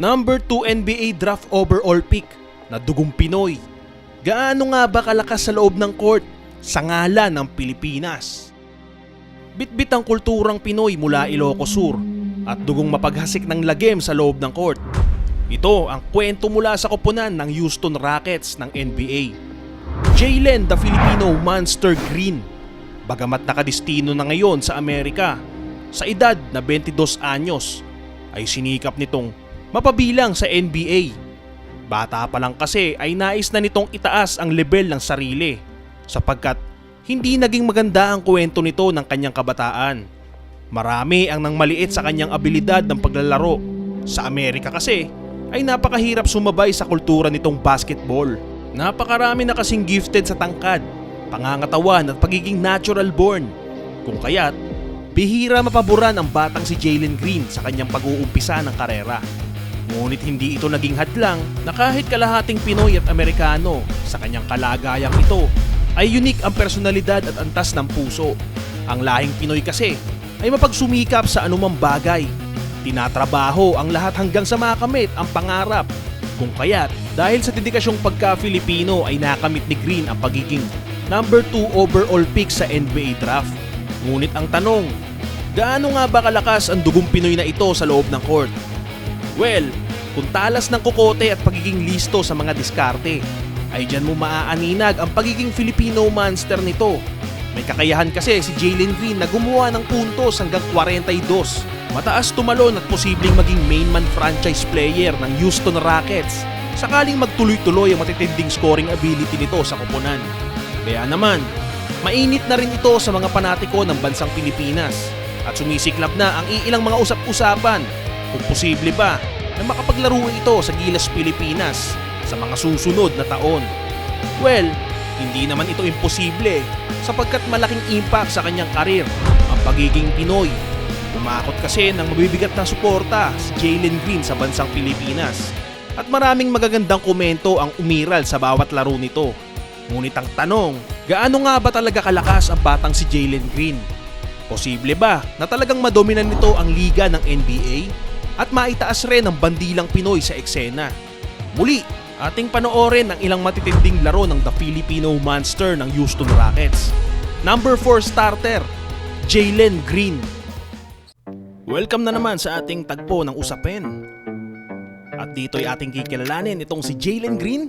Number 2 NBA draft overall pick na dugong Pinoy. Gaano nga ba kalakas sa loob ng court sa ngalan ng Pilipinas? Bitbit ang kulturang Pinoy mula Ilocos Sur at dugong mapaghasik ng lagim sa loob ng court. Ito ang kwento mula sa koponan ng Houston Rockets ng NBA. Jalen the Filipino Monster Green. Bagamat nakadistino na ngayon sa Amerika, sa edad na 22 anyos, ay sinikap nitong mapabilang sa NBA. Bata pa lang kasi ay nais na nitong itaas ang level ng sarili sapagkat hindi naging maganda ang kwento nito ng kanyang kabataan. Marami ang nang maliit sa kanyang abilidad ng paglalaro. Sa Amerika kasi ay napakahirap sumabay sa kultura nitong basketball. Napakarami na kasing gifted sa tangkad, pangangatawan at pagiging natural born. Kung kaya't, bihira mapaboran ang batang si Jalen Green sa kanyang pag-uumpisa ng karera. Ngunit hindi ito naging hadlang na kahit kalahating Pinoy at Amerikano sa kanyang kalagayang ito ay unique ang personalidad at antas ng puso. Ang lahing Pinoy kasi ay mapagsumikap sa anumang bagay. Tinatrabaho ang lahat hanggang sa makamit ang pangarap. Kung kaya't dahil sa dedikasyong pagka-Filipino ay nakamit ni Green ang pagiging number 2 overall pick sa NBA draft. Ngunit ang tanong, gaano nga ba kalakas ang dugong Pinoy na ito sa loob ng court? Well, kung talas ng kukote at pagiging listo sa mga diskarte, ay dyan mo maaaninag ang pagiging Filipino monster nito. May kakayahan kasi si Jalen Green na gumawa ng puntos hanggang 42. Mataas tumalon at posibleng maging main man franchise player ng Houston Rockets sakaling magtuloy-tuloy ang matitinding scoring ability nito sa koponan. Kaya naman, mainit na rin ito sa mga panatiko ng bansang Pilipinas at sumisiklab na ang iilang mga usap-usapan kung posible ba na makapaglaro ito sa Gilas Pilipinas sa mga susunod na taon. Well, hindi naman ito imposible sapagkat malaking impact sa kanyang karir ang pagiging Pinoy. Umakot kasi ng mabibigat na suporta si Jalen Green sa bansang Pilipinas at maraming magagandang komento ang umiral sa bawat laro nito. Ngunit ang tanong, gaano nga ba talaga kalakas ang batang si Jalen Green? Posible ba na talagang madominan nito ang liga ng NBA at maitaas rin ang bandilang Pinoy sa eksena? Muli, ating panoorin ang ilang matitinding laro ng The Filipino Monster ng Houston Rockets. Number 4 starter, Jalen Green. Welcome na naman sa ating tagpo ng usapin. At dito'y ating kikilalanin itong si Jalen Green,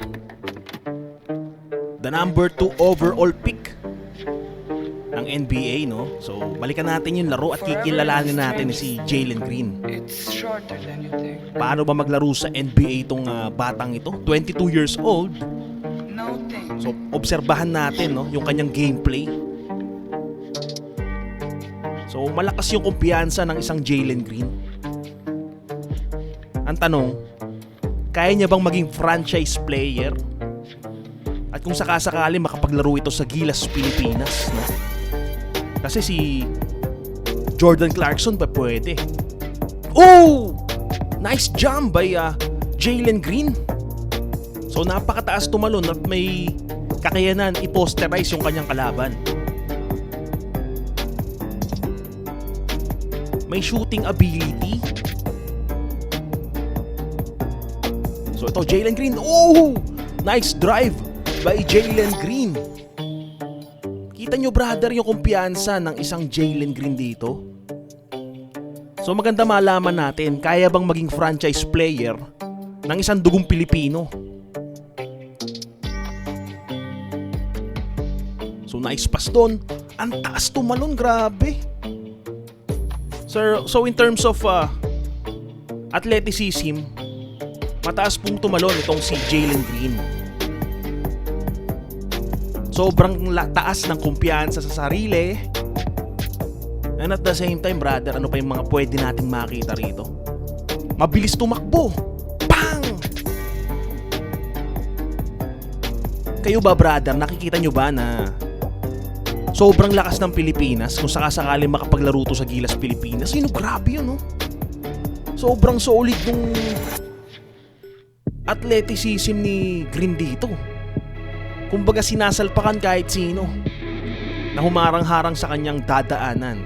the number 2 overall pick ng NBA, no? So, balikan natin yung laro at kikilalanin natin si Jalen Green. It's shorter than you think. Paano ba maglaro sa NBA itong ah, batang ito? 22 years old. So, obserbahan natin, no? Yung kanyang gameplay. So, malakas yung kumpiyansa ng isang Jalen Green. Ang tanong, kaya niya bang maging franchise player? At kung sakasakali makapaglaro ito sa Gilas, Pilipinas, no? Kasi si Jordan Clarkson pa pwede. Oh! Nice jump by uh, Jalen Green. So napakataas tumalon at may kakayanan i-posterize yung kanyang kalaban. May shooting ability. So ito Jalen Green. Oh! Nice drive by Jalen Green. Kita nyo brother yung kumpiyansa ng isang Jalen Green dito. So maganda malaman natin, kaya bang maging franchise player ng isang dugong Pilipino? So nice pass doon. Ang taas tumalon, grabe. Sir, so in terms of uh, athleticism, mataas pong tumalon itong si Jalen Green. Sobrang taas ng kumpiyansa sa sarili. And at the same time, brother, ano pa yung mga pwede nating makita rito? Mabilis tumakbo. Pang! Kayo ba, brother, nakikita nyo ba na sobrang lakas ng Pilipinas kung sakasakali makapaglaro to sa Gilas Pilipinas? Yun, grabe yun, no? Sobrang solid nung athleticism ni Green dito. Kumbaga sinasalpakan kahit sino na humarang-harang sa kanyang dadaanan.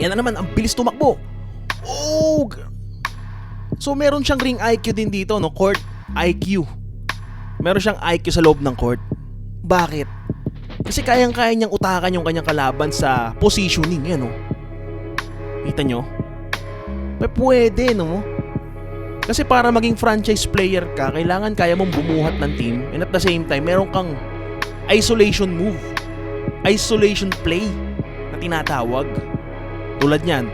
Yan na naman, ang bilis tumakbo. Oh! So meron siyang ring IQ din dito, no? Court IQ. Meron siyang IQ sa loob ng court. Bakit? Kasi kayang-kaya niyang utakan yung kanyang kalaban sa positioning, yan, no? Kita nyo? Pwede, no? Kasi para maging franchise player ka, kailangan kaya mong bumuhat ng team and at the same time, meron kang isolation move. Isolation play na tinatawag. Tulad niyan.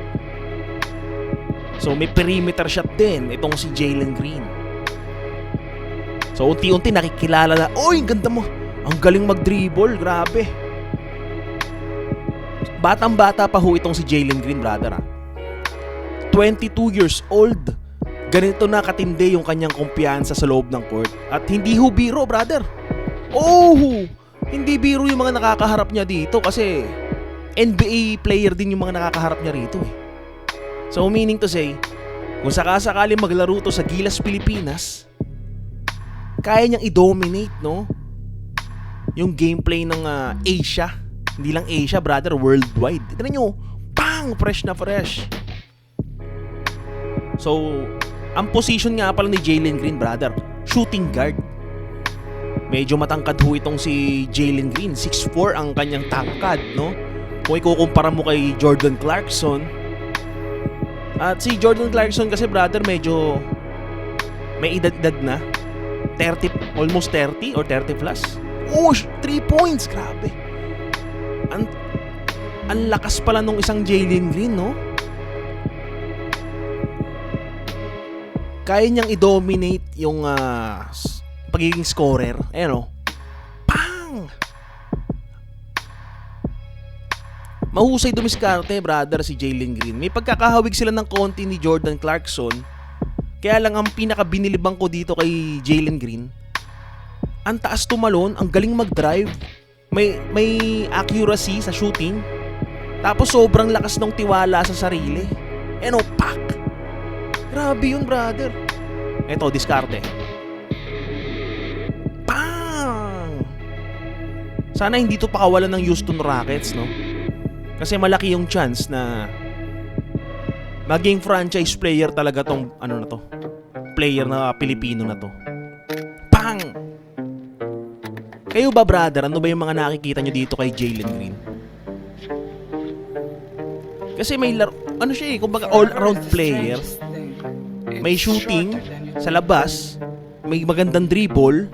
So may perimeter shot din itong si Jalen Green. So unti-unti nakikilala na, Oy, ganda mo! Ang galing mag-dribble, grabe. Batang-bata pa ho itong si Jalen Green, brother. ah. 22 years old. Ganito na katindi yung kanyang kumpiyansa sa loob ng court. At hindi ho biro, brother. Oh! Hindi biro yung mga nakakaharap niya dito kasi NBA player din yung mga nakakaharap niya rito eh. So meaning to say, kung sakasakali maglaro to sa Gilas, Pilipinas, kaya niyang i-dominate, no? Yung gameplay ng ah, Asia. Hindi lang Asia, brother, worldwide. Tignan nyo, pang! Fresh na fresh. So, ang position nga pala ni Jalen Green, brother, shooting guard. Medyo matangkad ho itong si Jalen Green. 6'4 ang kanyang tangkad, no? Kung ikukumpara mo kay Jordan Clarkson. At si Jordan Clarkson kasi, brother, medyo may edad-edad na. 30, almost 30 or 30 plus. Oh, 3 points, grabe. Ang, ang lakas pala nung isang Jalen Green, no? Kaya niyang i-dominate yung s- pagiging scorer. Ayan o. Pang! Mahusay dumiskarte, brother, si Jalen Green. May pagkakahawig sila ng konti ni Jordan Clarkson. Kaya lang ang pinaka-binilibang ko dito kay Jalen Green, ang taas tumalon, ang galing mag-drive, may, may accuracy sa shooting, tapos sobrang lakas ng tiwala sa sarili. Ano, pak! Grabe yun, brother. Eto, diskarte. Pang! Sana hindi to pakawalan ng Houston Rockets, no? Kasi malaki yung chance na maging franchise player talaga tong ano na to. Player na Pilipino na to. Pang! Kayo ba, brother? Ano ba yung mga nakikita nyo dito kay Jalen Green? Kasi may laro, ano siya eh, kumbaga all-around player. May shooting sa labas, may magandang dribble,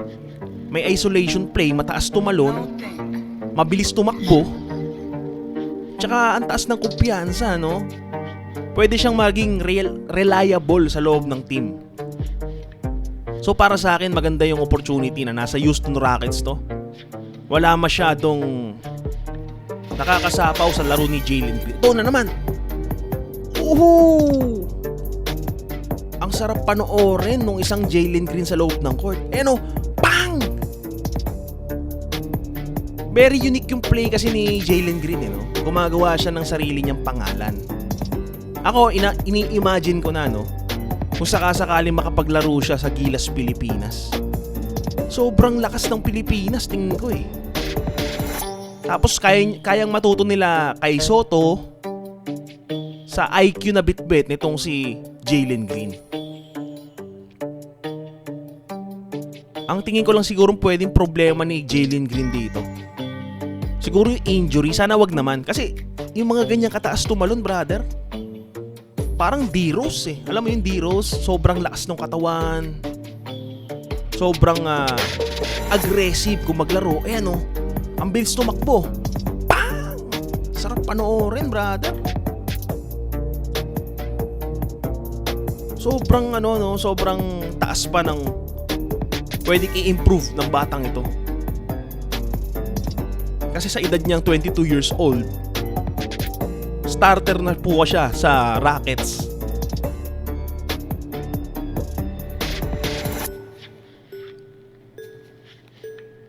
may isolation play, mataas tumalon, mabilis tumakbo, tsaka ang taas ng kumpiyansa, no? Pwede siyang maging real, reliable sa loob ng team. So para sa akin, maganda yung opportunity na nasa Houston Rockets to. Wala masyadong nakakasapaw sa laro ni Jalen Green. Ito na naman. Uhu! Ang sarap panoorin nung isang Jalen Green sa loob ng court. Eh no, pang! Very unique yung play kasi ni Jalen Green eh, no? Gumagawa siya ng sarili niyang pangalan. Ako, ina- ini-imagine ko na, no? Kung sakasakaling makapaglaro siya sa Gilas, Pilipinas. Sobrang lakas ng Pilipinas, tingin ko eh. Tapos kaya, kayang matuto nila kay Soto sa IQ na bitbit nitong si Jalen Green. Ang tingin ko lang siguro pwedeng problema ni Jalen Green dito. Siguro yung injury, sana wag naman. Kasi yung mga ganyang kataas tumalon, brother, parang D-Rose eh. Alam mo yung D-Rose, sobrang lakas ng katawan. Sobrang ah, aggressive kung maglaro. Eh ano, ang bilis tumakbo. Pang! Sarap panoorin, brother. Sobrang ano no, sobrang taas pa ng pwedeng i-improve ng batang ito. Kasi sa edad niyang 22 years old, starter na po siya sa Rockets.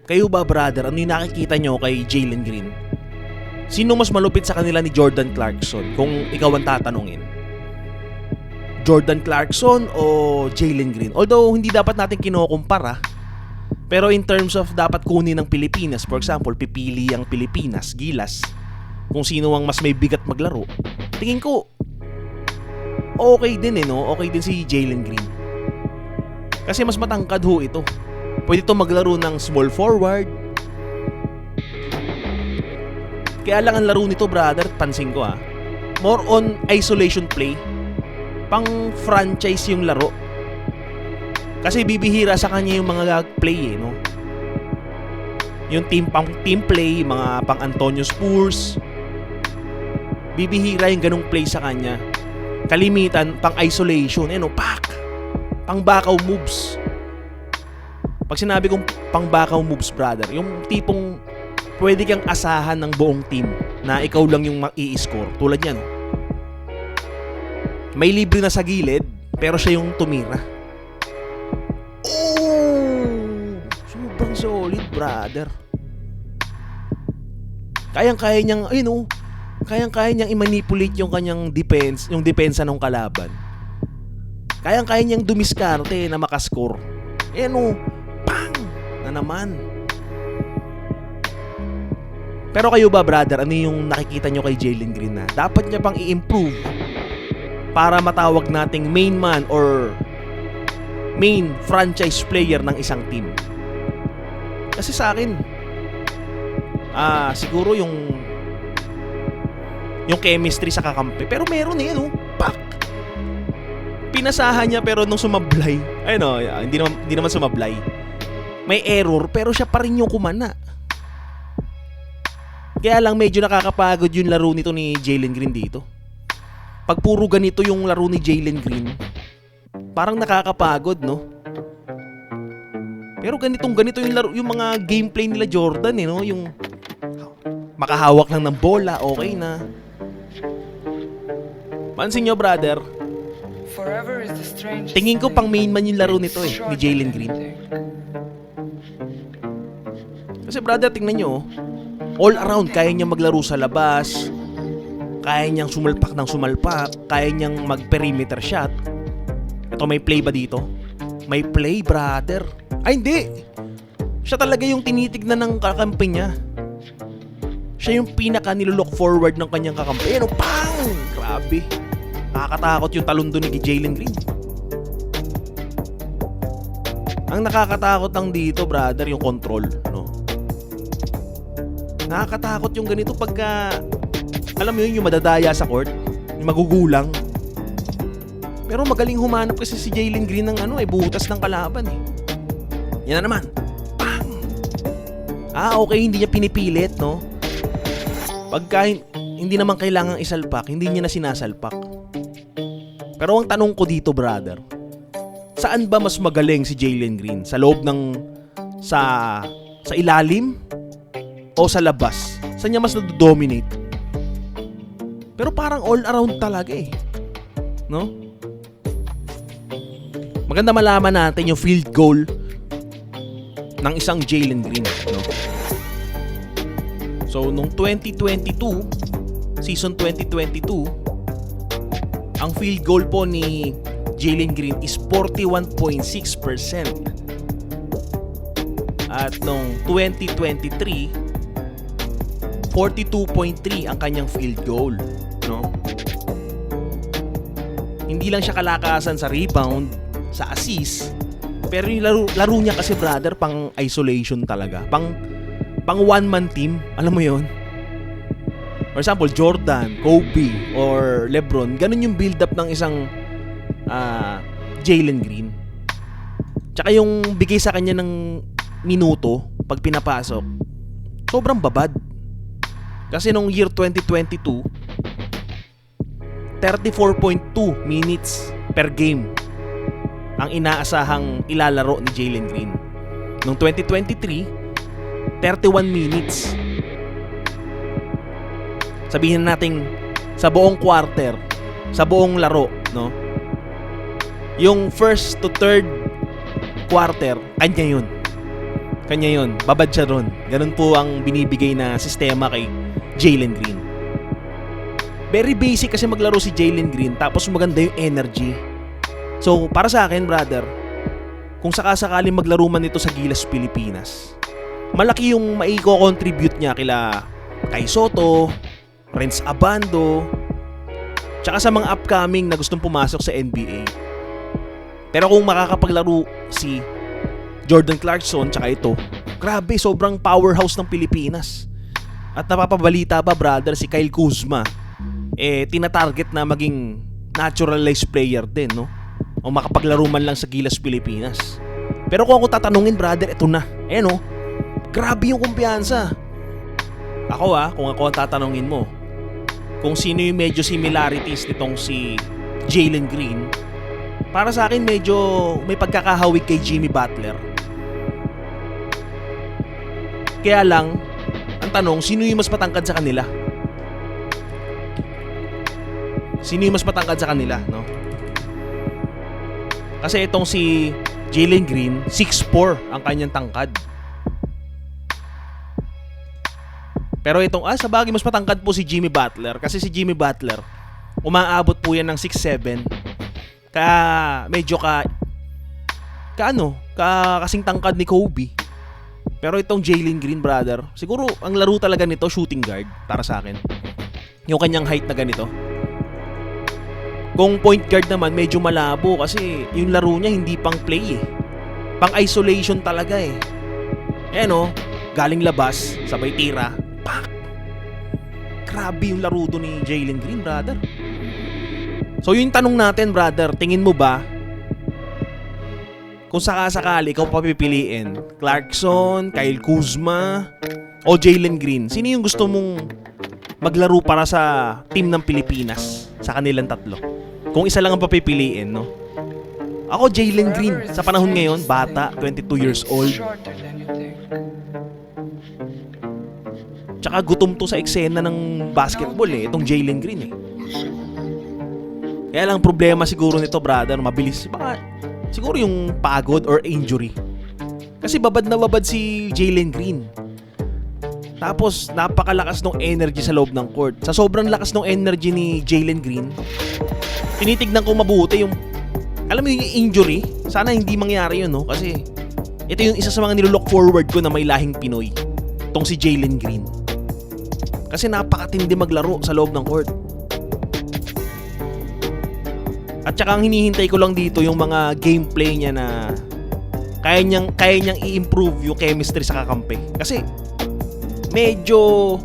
Kayo ba brother, ano yung nakikita nyo kay Jalen Green? Sino mas malupit sa kanila ni Jordan Clarkson kung ikaw ang tatanungin? Jordan Clarkson o Jalen Green? Although hindi dapat natin kinukumpara, pero in terms of dapat kunin ng Pilipinas, for example, pipili ang Pilipinas, Gilas, kung sino ang mas may bigat maglaro, tingin ko, okay din eh, no? Okay din si Jalen Green. Kasi mas matangkad ho ito. Pwede to maglaro ng small forward. Kaya lang ang laro nito, brother, pansin ko ah. More on isolation play. Pang franchise yung laro. Kasi bibihira sa kanya yung mga play eh, no? Yung team pang team play, mga pang Antonio Spurs. Bibihira yung ganong play sa kanya. Kalimitan, pang isolation, eh no, pak! Pang bakaw moves. Pag sinabi kong pang bakaw moves, brother, yung tipong pwede kang asahan ng buong team na ikaw lang yung mai-score. Tulad yan. May libre na sa gilid, pero siya yung tumira. Oh! Sobrang solid, brother. Kayang-kaya niyang, ayun oh, kayang-kaya niyang i-manipulate yung kanyang defense, yung depensa ng kalaban. Kayang-kaya niyang dumiskarte na makascore. Ayan oh, pang! Na naman. Pero kayo ba, brother, ano yung nakikita nyo kay Jalen Green na dapat niya pang i-improve para matawag nating main man or main franchise player ng isang team? Kasi sa akin, ah, siguro yung yung chemistry sa kakampi. Pero meron eh, no? Pak! Pinasahan niya pero nung sumablay, ay no, hindi naman, hindi naman sumablay. May error pero siya pa rin yung kumana. Kaya lang medyo nakakapagod yung laro nito ni Jalen Green dito. Pag puro ganito yung laro ni Jalen Green, parang nakakapagod, no? Pero ganitong ganito yung laro, yung mga gameplay nila Jordan, eh, no? Yung makahawak lang ng bola, okay na. Pansin nyo, brother, tingin ko pang main man yung laro nito eh, ni Jalen Green. Kasi brother, tingnan nyo, oh. all around, kaya niyang maglaro sa labas, kaya niyang sumalpak ng sumalpak, kaya niyang mag-perimeter shot. Ito, may play ba dito? May play, brother. Ay, hindi! Siya talaga yung tinitignan ng kakampi niya. Siya yung pinaka nilook forward ng kanyang kakampi. Ano, pang! Grabe. Nakakatakot yung talon doon ni Jalen Green. Ang nakakatakot lang dito, brother, yung control, no? Nakakatakot yung ganito pagka alam mo yun yung madadaya sa court, yung magugulang. Pero magaling humanap kasi si Jalen Green ng ano eh, butas ng kalaban eh. Yan na naman. Pang! Ah, okay, hindi niya pinipilit, no? Pagka hin- hindi naman kailangang isalpak, hindi niya na sinasalpak. Pero ang tanong ko dito, brother, saan ba mas magaling si Jalen Green? Sa loob ng sa sa ilalim o sa labas? Saan niya mas nado-dominate? Pero parang all around talaga eh. No? Maganda malaman natin yung field goal ng isang Jalen Green, no? So, nung 2022, season 2022, ang field goal po ni Jalen Green is 41.6%. At nung 2023, 42.3 ang kanyang field goal? Hindi lang siya kalakasan sa rebound, sa assist, pero yung laro, laro niya kasi brother pang isolation talaga. Pang pang one man team, alam mo 'yon? For example, Jordan, Kobe, or LeBron, ganun yung build up ng isang ah, Jalen Green. Tsaka yung bigay sa kanya ng minuto pag pinapasok, sobrang babad. Kasi nung year 2022, 34.2 minutes per game ang inaasahang ilalaro ni Jalen Green. Nung 2023, 31 minutes. Sabihin nating sa buong quarter, sa buong laro, no? Yung first to third quarter, kanya yun. Kanya yun. Babad siya ron. Ganun po ang binibigay na sistema kay Jalen Green. Very basic kasi maglaro si Jalen Green tapos maganda yung energy. So, para sa akin, brother, kung sakasakaling maglaro man ito sa Gilas, Pilipinas, malaki yung maiko-contribute niya kila kay Soto, Renz Abando, Tsaka sa mga upcoming na gustong pumasok sa NBA. Pero kung makakapaglaro si Jordan Clarkson tsaka ito, grabe, sobrang powerhouse ng Pilipinas. At napapabalita pa, brother, si Kyle Kuzma, eh, tinatarget na maging naturalized player din, no? O makapaglaro man lang sa Gilas Pilipinas. Pero kung ako tatanungin, brother, ito na. Eh, no? Grabe yung kumpiyansa. Ako ah, kung ako ang tatanungin mo, kung sino yung medyo similarities nitong si Jalen Green, para sa akin medyo may pagkakahawig kay Jimmy Butler. Kaya lang, ang tanong, sino yung mas matangkad sa kanila? Sino yung mas matangkad sa kanila, no? Kasi itong si Jalen Green, 6'4 ang kanyang tangkad. Pero itong, ah, sa bagay, mas matangkad po si Jimmy Butler. Kasi si Jimmy Butler, umaabot po yan ng 6'7". Kaya, medyo ka, ka ano, ka, kasing tangkad ni Kobe. Pero itong Jalen Green, brother, siguro ang laro talaga nito, shooting guard, para sa akin. Yung kanyang height na ganito. Kung point guard naman, medyo malabo kasi yung laro niya hindi pang play eh. Pang isolation talaga eh. Eh no, galing labas, sabay tira, pak! Grabe yung laro doon ni Jalen Green, brother. So yung tanong natin, brother, tingin mo ba kung sakasakali ikaw papipiliin, Clarkson, Kyle Kuzma, o Jalen Green, sino yung gusto mong maglaro para sa team ng Pilipinas sa kanilang tatlo? Kung isa lang ang papipiliin, no? Ako, Jalen Green. Sa panahon ngayon, bata, 22 years old. Tsaka gutom to sa eksena ng basketball eh, itong Jalen Green eh. Kaya lang problema siguro nito brother, mabilis. Baka siguro yung pagod or injury. Kasi babad na babad si Jalen Green. Tapos napakalakas ng energy sa loob ng court. Sa sobrang lakas ng energy ni Jalen Green, tinitignan ko mabuti yung alam mo yung injury, sana hindi mangyari yun no kasi ito yung isa sa mga nilook forward ko na may lahing Pinoy. Tong si Jalen Green. Kasi napakatindi maglaro sa loob ng court. At saka ang hinihintay ko lang dito yung mga gameplay niya na kaya niyang kaya niyang i-improve yung chemistry sa kakampi. Kasi medyo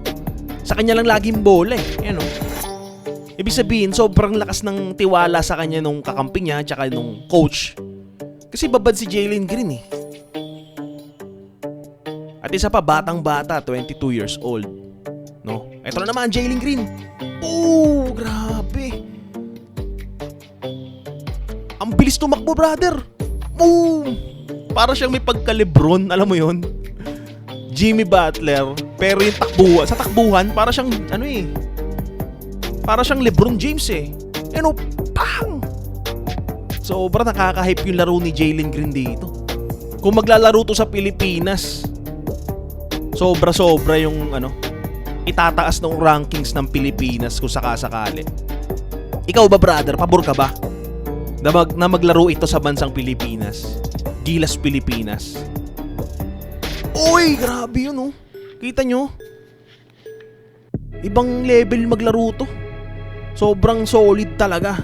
sa kanya lang laging bola eh. Yan oh. Ibig sabihin, sobrang lakas ng tiwala sa kanya nung kakampi niya tsaka nung coach. Kasi babad si Jalen Green eh. At isa pa, batang bata, 22 years old. No? Ito na naman, Jalen Green. Oh, grabe. Ang bilis tumakbo, brother. Boom! Para siyang may pagka-Lebron, alam mo yon Jimmy Butler, pero yung takbuhan, sa takbuhan, para siyang, ano eh, para siyang Lebron James eh. Ano, pang! Sobra nakaka-hype yung laro ni Jalen Green dito. Kung maglalaro to sa Pilipinas, sobra-sobra yung ano, itataas ng rankings ng Pilipinas kung sakasakali. Ikaw ba brother, pabor ka ba? Na, mag, na maglaro ito sa bansang Pilipinas. Gilas Pilipinas. Uy, grabe yun oh. Kita nyo? Ibang level maglaro to. Sobrang solid talaga.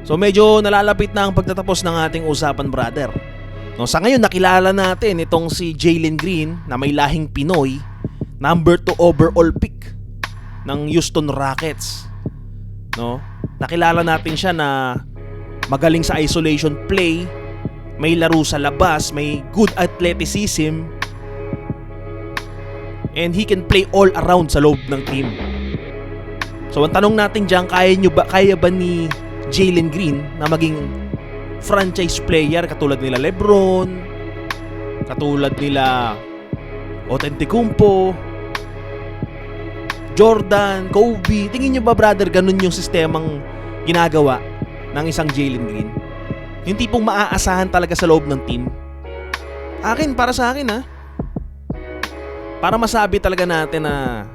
So medyo nalalapit na ang pagtatapos ng ating usapan brother. No, sa ngayon nakilala natin itong si Jalen Green na may lahing Pinoy, number 2 overall pick ng Houston Rockets. No? Nakilala natin siya na magaling sa isolation play, may laro sa labas, may good athleticism, and he can play all around sa loob ng team. So ang tanong natin diyan, kaya nyo ba kaya ba ni Jalen Green na maging franchise player katulad nila LeBron, katulad nila Otentikumpo, Jordan, Kobe. Tingin nyo ba brother ganun yung sistemang ginagawa ng isang Jalen Green? Yung tipong maaasahan talaga sa loob ng team? Akin, para sa akin ha. Para masabi talaga natin na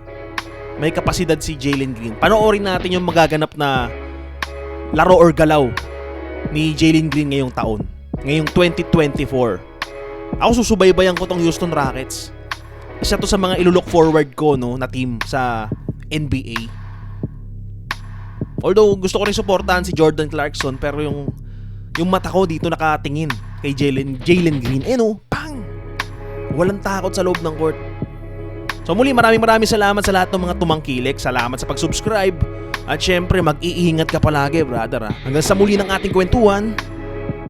may kapasidad si Jalen Green. Panoorin natin yung magaganap na laro or galaw ni Jalen Green ngayong taon. Ngayong 2024. Ako susubaybayan ko tong Houston Rockets. Isa to sa mga ilulook forward ko no na team sa NBA. Although gusto ko rin suportahan si Jordan Clarkson pero yung yung mata ko dito nakatingin kay Jalen Jalen Green. Eh no, pang! Walang takot sa loob ng court. So muli maraming maraming salamat sa lahat ng mga tumangkilik. Salamat sa pag-subscribe. At syempre mag-iingat ka palagi brother ha. Hanggang sa muli ng ating kwentuhan.